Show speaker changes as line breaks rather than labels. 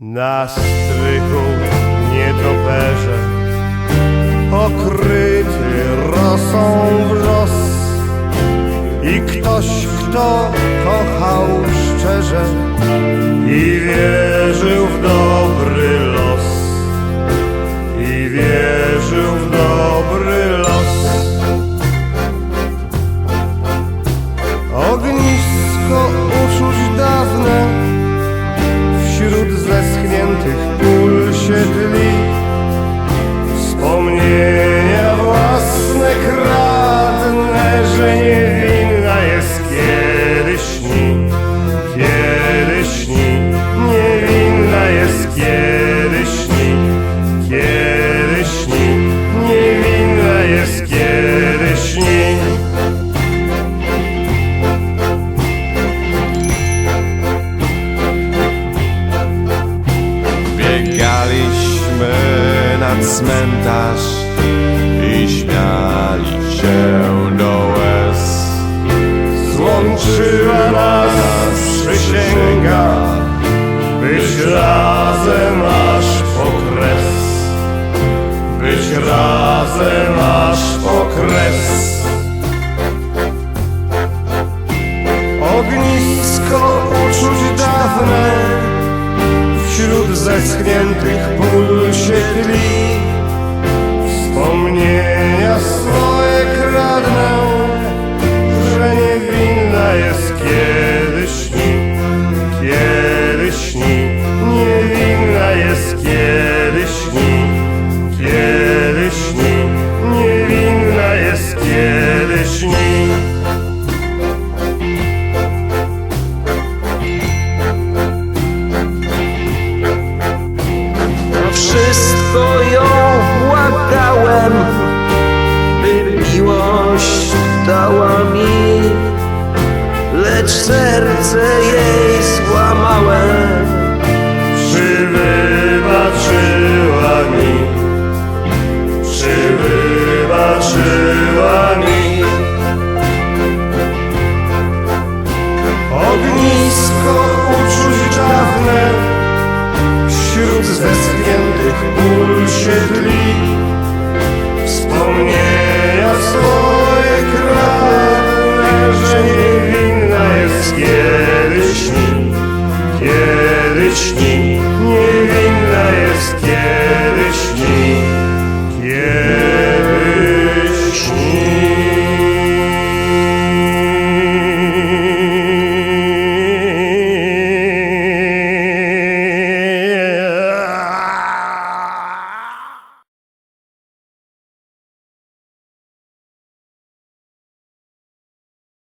Na strychu nietoperze. Okryty rosą wrzos I ktoś, kto kochał zeschniętych pól się
cmentarz i śmiali się do łez.
Złączyła nas przysięga Być razem aż po kres. Być razem aż po kres. Ognisko uczuć dawne Wśród zeschniętych pól się tli kiedy śni, kiedy śni, niewinna jest kiedy śni, niewinna jest kiedy śni.
Wszystko ją błagałem, by miłość dała lecz serce jej złamałem.
Czy mi, czy mi? Ognisko uczuć dawne Wśród zeschniętych pól się